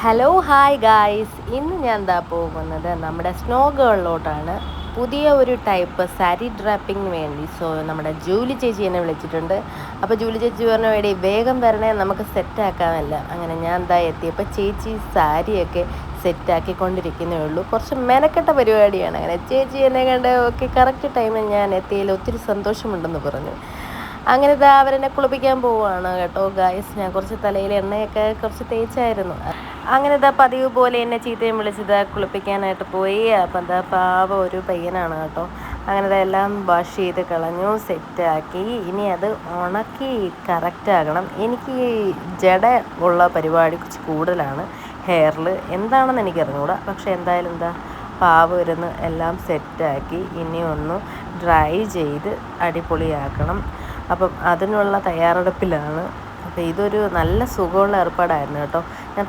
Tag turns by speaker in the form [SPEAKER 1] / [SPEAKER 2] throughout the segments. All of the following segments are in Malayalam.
[SPEAKER 1] ഹലോ ഹായ് ഗായ്സ് ഇന്ന് ഞാൻ എന്താ പോകുന്നത് നമ്മുടെ സ്നോ ഗേളിലോട്ടാണ് പുതിയ ഒരു ടൈപ്പ് സാരി ഡ്രാപ്പിംഗ് വേണ്ടി. സോ നമ്മുടെ ജൂലി ചേച്ചി എന്നെ വിളിച്ചിട്ടുണ്ട്. അപ്പോൾ ജൂലി ചേച്ചി പറഞ്ഞ വേണ്ടി വേഗം വരണേ നമുക്ക് സെറ്റാക്കാമല്ല അങ്ങനെ ഞാൻ എന്താ എത്തിയപ്പോൾ ചേച്ചി സാരിയൊക്കെ സെറ്റാക്കിക്കൊണ്ടിരിക്കുന്നേ ഉള്ളൂ. കുറച്ച് മെനക്കെട്ട പരിപാടിയാണ്. അങ്ങനെ ചേച്ചി എന്നെ കണ്ട് ഓക്കെ കറക്റ്റ് ടൈമിൽ ഞാൻ എത്തിയതിൽ ഒത്തിരി സന്തോഷമുണ്ടെന്ന് പറഞ്ഞു. അങ്ങനെ ഇതാ അവരെന്നെ കുളിപ്പിക്കാൻ പോവുകയാണ് കേട്ടോ ഗായ്സ് ഞാൻ കുറച്ച് തലയിൽ എണ്ണയൊക്കെ കുറച്ച് തേച്ചായിരുന്നു. അങ്ങനെ ഇതാ പതിവ് പോലെ എന്നെ ചീത്തയും വിളിച്ചത് കുളിപ്പിക്കാനായിട്ട് പോയി. അപ്പം എന്താ പാവ ഒരു പയ്യനാണ് കേട്ടോ. അങ്ങനെ അതെല്ലാം വാഷ് ചെയ്ത് കളഞ്ഞു സെറ്റാക്കി ഇനി അത് ഉണക്കി കറക്റ്റാകണം എനിക്ക് ഈ ജട ഉള്ള പരിപാടി കുറച്ച് കൂടുതലാണ്. ഹെയറിൽ എന്താണെന്ന് എനിക്ക് അറിഞ്ഞുകൂടാ പക്ഷേ എന്തായാലും എന്താ പാവ് ഇരുന്ന് എല്ലാം സെറ്റാക്കി ഇനി ഒന്ന് ഡ്രൈ ചെയ്ത് അടിപൊളിയാക്കണം. അപ്പം അതിനുള്ള തയ്യാറെടുപ്പിലാണ്. അപ്പോൾ ഇതൊരു നല്ല സുഖമുള്ള ഏർപ്പാടായിരുന്നു കേട്ടോ. ഞാൻ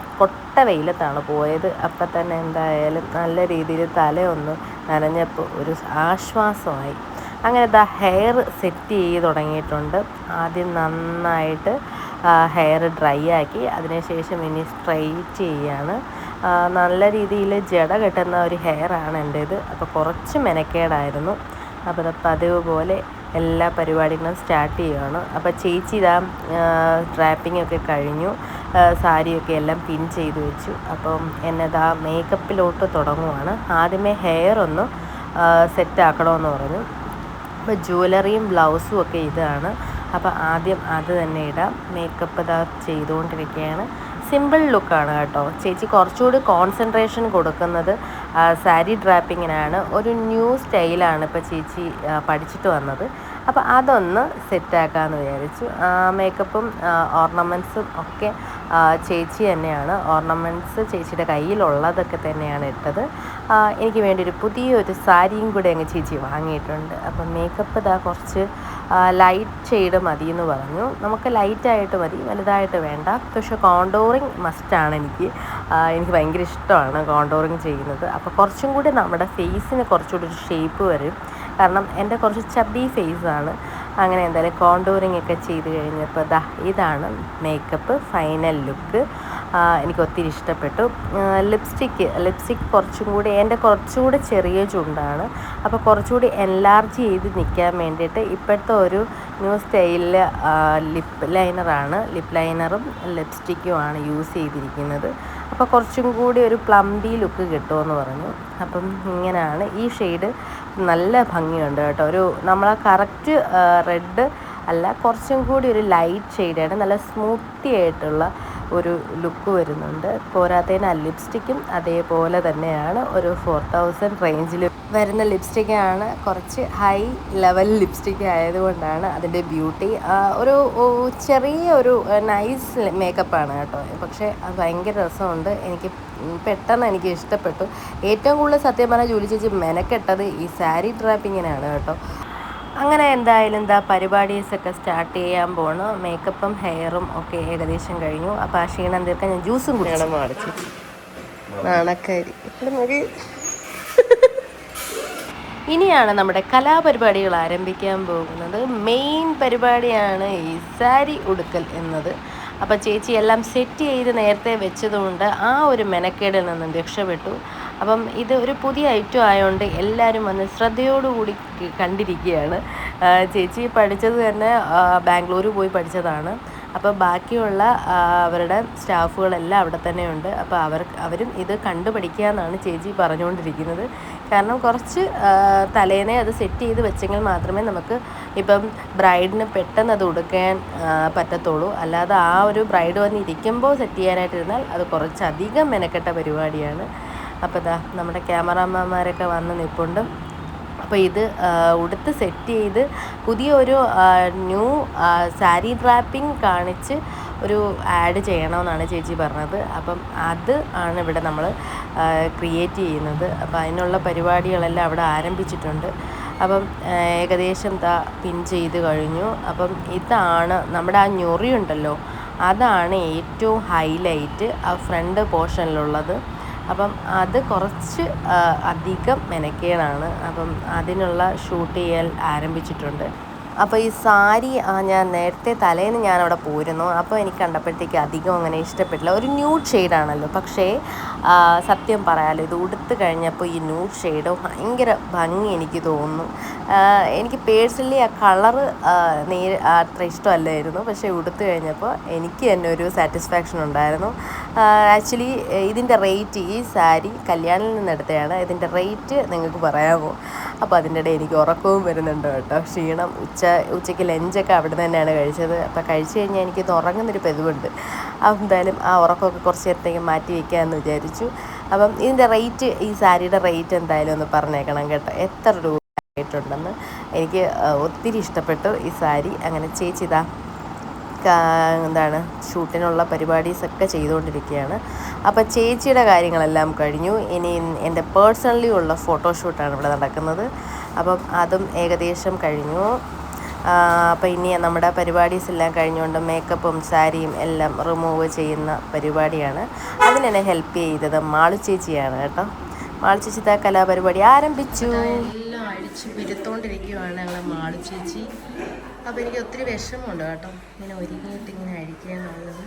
[SPEAKER 1] കൊട്ട വെയിലത്താണ് പോയത്. അപ്പം തന്നെ എന്തായാലും നല്ല രീതിയിൽ തലയൊന്ന് നനഞ്ഞപ്പോൾ ഒരു ആശ്വാസമായി. അങ്ങനെ ദാ ഹെയർ സെറ്റ് ചെയ്ത് തുടങ്ങിയിട്ടുണ്ട്. ആദ്യം നന്നായിട്ട് ഹെയർ ഡ്രൈ ആക്കി അതിനുശേഷം ഇനി സ്ട്രൈറ്റ് ചെയ്യാണ്. നല്ല രീതിയിൽ ജട കെട്ടുന്ന ഒരു ഹെയർ ഹെയറാണ് എന്റേത് അപ്പോൾ കുറച്ച് മെനക്കേടായിരുന്നു. അപ്പോൾ പതിവ് പോലെ എല്ലാ പരിപാടികളും സ്റ്റാർട്ട് ചെയ്യുകയാണ് അപ്പോൾ ചേച്ചി ഇതാ ട്രാപ്പിംഗ് ഒക്കെ കഴിഞ്ഞു. സാരിയൊക്കെ എല്ലാം പിൻ ചെയ്ത് വെച്ചു. അപ്പം എന്നതാ മേക്കപ്പിലോട്ട് തുടങ്ങുവാണ്. ആദ്യമേ ഹെയർ ഒന്ന് സെറ്റ് ആക്കണമെന്ന് പറഞ്ഞു. അപ്പോൾ ജ്വല്ലറിയും ബ്ലൗസും ഒക്കെ ഇതാണ്. അപ്പോൾ ആദ്യം അത് തന്നെ ഇടാം. മേക്കപ്പ് ഇതാ ചെയ്തുകൊണ്ടിരിക്കുകയാണ്. സിമ്പിൾ ലുക്കാണ് കേട്ടോ. ചേച്ചി കുറച്ചുകൂടി കോൺസെൻട്രേഷൻ കൊടുക്കുന്നത് സാരി ഡ്രാപ്പിങ്ങിനാണ്. ഒരു ന്യൂ സ്റ്റൈലാണ് ഇപ്പോൾ ചേച്ചി പഠിച്ചിട്ട് വന്നത്. അപ്പോൾ അതൊന്ന് സെറ്റാക്കാമെന്ന് വിചാരിച്ചു. മേക്കപ്പും ഓർണമെന്റ്സും ഒക്കെ ചേച്ചി തന്നെയാണ്. ഓർണമെന്റ്സ് ചേച്ചിയുടെ കയ്യിലുള്ളതൊക്കെ തന്നെയാണ് ഇട്ടത്. എനിക്ക് വേണ്ടി ഒരു പുതിയൊരു സാരിയും കൂടെ അങ്ങ് ചേച്ചി വാങ്ങിയിട്ടുണ്ട്. അപ്പം മേക്കപ്പ് ഇതാ കുറച്ച് ലൈറ്റ് ഷെയ്ഡ് മതി എന്ന് പറഞ്ഞു. നമുക്ക് ലൈറ്റായിട്ട് മതി വലുതായിട്ട് വേണ്ട. പക്ഷെ കോണ്ടോറിങ് മസ്റ്റാണ് എനിക്ക്. എനിക്ക് ഭയങ്കര ഇഷ്ടമാണ് കോണ്ടോറിങ് ചെയ്യുന്നത്. അപ്പോൾ കുറച്ചും കൂടി നമ്മുടെ ഫേസിന് കുറച്ചുകൂടി ഒരു ഷേപ്പ് വരും. കാരണം എന്റെ കുറച്ച് ചബ്ബി ഫേസാണ് അങ്ങനെ എന്തായാലും കോണ്ടോറിങ് ഒക്കെ ചെയ്ത് കഴിഞ്ഞപ്പോൾ ദാ ഇതാണ് മേക്കപ്പ് ഫൈനൽ ലുക്ക് എനിക്ക് ഒത്തിരി ഇഷ്ടപ്പെട്ടു. ലിപ്സ്റ്റിക്ക് ലിപ്സ്റ്റിക് കുറച്ചും കൂടി എന്റെ കുറച്ചുകൂടി ചെറിയ ചുണ്ടാണ്. അപ്പോൾ കുറച്ചുകൂടി എൻലാർജ് ചെയ്ത് നിൽക്കാൻ വേണ്ടിയിട്ട് ഇപ്പോഴത്തെ ഒരു ന്യൂ സ്റ്റൈലിലെ ലിപ്പ് ലൈനറാണ് ലിപ്പ് ലൈനറും ലിപ്സ്റ്റിക്കുമാണ് യൂസ് ചെയ്തിരിക്കുന്നത്. അപ്പോൾ കുറച്ചും കൂടി ഒരു പ്ലംബി ലുക്ക് കിട്ടുമെന്ന് പറഞ്ഞു. അപ്പം ഇങ്ങനെയാണ്. ഈ ഷെയ്ഡ് നല്ല ഭംഗിയുണ്ട് കേട്ടോ. ഒരു നമ്മളെ കറക്റ്റ് റെഡ് അല്ല കുറച്ചും കൂടി ഒരു ലൈറ്റ് ഷെയ്ഡാണ് നല്ല സ്മൂത്തി ആയിട്ടുള്ള ഒരു ലുക്ക് വരുന്നുണ്ട്. പോരാത്തതിന് ആ ലിപ്സ്റ്റിക്കും അതേപോലെ തന്നെയാണ്. ഒരു ഫോർ തൗസൻഡ് റേഞ്ചിൽ വരുന്ന ലിപ്സ്റ്റിക്കാണ് കുറച്ച് ഹൈ ലെവൽ ലിപ്സ്റ്റിക് ആയതുകൊണ്ടാണ് അതിന്റെ ബ്യൂട്ടി ഒരു ചെറിയ ഒരു നൈസ് മേക്കപ്പാണ് കേട്ടോ. പക്ഷേ അത് ഭയങ്കര രസമുണ്ട്. എനിക്ക് പെട്ടെന്ന് എനിക്ക് ഇഷ്ടപ്പെട്ടു. ഏറ്റവും കൂടുതൽ സത്യം പറഞ്ഞാൽ ജോലി ചേച്ചി മെനക്കെട്ടത് ഈ സാരി ഡ്രാപ്പിങ്ങിനാണ് കേട്ടോ. അങ്ങനെ എന്തായാലും എന്താ പരിപാടീസൊക്കെ സ്റ്റാർട്ട് ചെയ്യാൻ പോണു. മേക്കപ്പും ഹെയറും ഒക്കെ ഏകദേശം കഴിഞ്ഞു. അപ്പോൾ ആ ക്ഷീണം തീർക്കാൻ ഞാൻ ജ്യൂസും കുടിക്കണം നാണക്കാരി ഇനിയാണ് നമ്മുടെ കലാപരിപാടികൾ ആരംഭിക്കാൻ പോകുന്നത്. മെയിൻ പരിപാടിയാണ് ഈ സാരി ഉടുക്കൽ എന്നത്. അപ്പോൾ ചേച്ചി എല്ലാം സെറ്റ് ചെയ്ത് നേരത്തെ വെച്ചതുകൊണ്ട് ആ ഒരു മെനക്കേടിൽ നിന്നും രക്ഷപ്പെട്ടു. അപ്പം ഇത് ഒരു പുതിയ ഐറ്റം ആയതുകൊണ്ട് എല്ലാവരും വന്ന് ശ്രദ്ധയോടുകൂടി കണ്ടിരിക്കുകയാണ്. ചേച്ചി പഠിച്ചത് തന്നെ ബാംഗ്ലൂർ പോയി പഠിച്ചതാണ്. അപ്പോൾ ബാക്കിയുള്ള അവരുടെ സ്റ്റാഫുകളെല്ലാം അവിടെ തന്നെയുണ്ട്. അപ്പോൾ അവർ അവരും ഇത് കണ്ടു പഠിക്കുക എന്നാണ് ചേച്ചി പറഞ്ഞുകൊണ്ടിരിക്കുന്നത് കാരണം കുറച്ച് തലേനെ അത് സെറ്റ് ചെയ്ത് വെച്ചെങ്കിൽ മാത്രമേ നമുക്ക് ഇപ്പം ബ്രൈഡിന് പെട്ടെന്ന് അത് ഉടുക്കാൻ പറ്റത്തുള്ളൂ. അല്ലാതെ ആ ഒരു ബ്രൈഡ് വന്ന് ഇരിക്കുമ്പോൾ സെറ്റ് ചെയ്യാനായിട്ടിരുന്നാൽ അത് കുറച്ചധികം മെനക്കെട്ട പരിപാടിയാണ്. അപ്പോൾ ഇതാ നമ്മുടെ ക്യാമറാമാന്മാരൊക്കെ വന്ന് നിൽപ്പുണ്ട് അപ്പോൾ ഇത് ഉടുത്ത് സെറ്റ് ചെയ്ത് പുതിയ ഒരു ന്യൂ സാരി ഡ്രാപ്പിംഗ് കാണിച്ച് ഒരു ആഡ് ചെയ്യണമെന്നാണ് ചേച്ചി പറഞ്ഞത്. അപ്പം അത് ആണ് ഇവിടെ നമ്മൾ ക്രിയേറ്റ് ചെയ്യുന്നത്. അപ്പോൾ അതിനുള്ള പരിപാടികളെല്ലാം അവിടെ ആരംഭിച്ചിട്ടുണ്ട്. അപ്പം ഏകദേശം ദാ പിൻ ചെയ്ത് കഴിഞ്ഞു. അപ്പം ഇതാണ് നമ്മുടെ ആ ഞൊറിയുണ്ടല്ലോ അതാണ് ഏറ്റവും ഹൈലൈറ്റ് ആ ഫ്രണ്ട് പോർഷനിലുള്ളത് അപ്പം അത് കുറച്ച് അധികം മെനക്കേടാണ്. അപ്പം അതിനുള്ള ഷൂട്ട് ചെയ്യൽ ആരംഭിച്ചിട്ടുണ്ട്. അപ്പോൾ ഈ സാരി ഞാൻ നേരത്തെ തലേന്ന് ഞാൻ അവിടെ പോയിരുന്നു അപ്പോൾ എനിക്ക് കണ്ടപ്പോഴത്തേക്ക് അധികം അങ്ങനെ ഇഷ്ടപ്പെട്ടില്ല. ഒരു ന്യൂഡ് ഷെയ്ഡാണല്ലോ. പക്ഷേ സത്യം പറയാലോ ഇത് ഉടുത്ത് കഴിഞ്ഞപ്പോൾ ഈ ന്യൂഡ് ഷെയ്ഡ് ഭയങ്കര ഭംഗി എനിക്ക് തോന്നുന്നു. എനിക്ക് പേഴ്സണലി ആ കളറ് നേര് അത്ര ഇഷ്ടമല്ലായിരുന്നു. പക്ഷേ ഉടുത്ത് കഴിഞ്ഞപ്പോൾ എനിക്ക് തന്നെ ഒരു സാറ്റിസ്ഫാക്ഷൻ ഉണ്ടായിരുന്നു. ആക്ച്വലി ഇതിന്റെ റേറ്റ് ഈ സാരി കല്യാണിൽ നിന്ന് എടുത്തതാണ് ഇതിന്റെ റേറ്റ് നിങ്ങൾക്ക് പറയാമോ? അപ്പോൾ അതിന്റെ ഇടയിൽ എനിക്ക് ഉറക്കവും വരുന്നുണ്ട് കേട്ടോ. ക്ഷീണം ഉച്ച ഉച്ചയ്ക്ക് ലഞ്ചൊക്കെ അവിടെ തന്നെയാണ് കഴിച്ചത്. അപ്പോൾ കഴിച്ച് കഴിഞ്ഞാൽ എനിക്കിത് ഉറങ്ങുന്നൊരു പതിവുണ്ട്. അപ്പം എന്തായാലും ആ ഉറക്കമൊക്കെ കുറച്ച് നേരത്തേക്ക് മാറ്റി വയ്ക്കാമെന്ന് വിചാരിച്ചു. അപ്പം ഇതിന്റെ റേറ്റ് ഈ സാരിയുടെ റേറ്റ് എന്തായാലും ഒന്ന് പറഞ്ഞേക്കണം കേട്ടോ. എത്ര രൂപ ആയിട്ടുണ്ടെന്ന് എനിക്ക് ഒത്തിരി ഇഷ്ടപ്പെട്ടു ഈ സാരി. അങ്ങനെ ചേച്ചി ഇതാ കാ- എന്താണ് ഷൂട്ടിനുള്ള പരിപാടീസൊക്കെ ചെയ്തുകൊണ്ടിരിക്കുകയാണ്. അപ്പോൾ ചേച്ചിയുടെ കാര്യങ്ങളെല്ലാം കഴിഞ്ഞു. ഇനി എന്റെ പേഴ്സണലി ഉള്ള ഫോട്ടോഷൂട്ടാണ് ഇവിടെ നടക്കുന്നത്. അപ്പം അതും ഏകദേശം കഴിഞ്ഞു. അപ്പോൾ ഇനി നമ്മുടെ പരിപാടീസ് എല്ലാം കഴിഞ്ഞുകൊണ്ട് മേക്കപ്പും സാരിയും എല്ലാം റിമൂവ് ചെയ്യുന്ന പരിപാടിയാണ്. അതിനെന്നെ ഹെൽപ്പ് ചെയ്തത് മാളു ചേച്ചിയാണ് കേട്ടോ. മാളു ഇതാ കലാപരിപാടി ആരംഭിച്ചു. എല്ലാം അഴിച്ചു പിരുത്തോണ്ടിരിക്കുകയാണ് ഞങ്ങളെ മാളു ചേച്ചി. അപ്പോൾ എനിക്ക് ഒത്തിരി വിഷമമുണ്ട് കേട്ടോ. ഇങ്ങനെ ഒരുങ്ങിയിട്ട് ഇങ്ങനെ അഴിക്കുക എന്നുള്ളത്.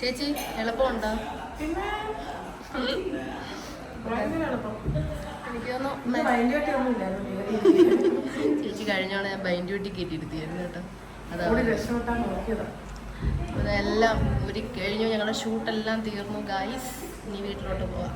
[SPEAKER 1] ചേച്ചി എളുപ്പമുണ്ടോ? എനിക്ക് തോന്നുന്നു ചേച്ചി കഴിഞ്ഞോളെ ഞാൻ ബൈൻഡ് ഡ്യൂട്ടി കയറ്റിയിരുത്തിയായിരുന്നു കേട്ടോ. അതാണ് അതെല്ലാം ഒരു കഴിഞ്ഞു. ഞങ്ങളുടെ ഷൂട്ടെല്ലാം തീർന്നു. ഗായ്സ് ഇനി വീട്ടിലോട്ട് പോവാം.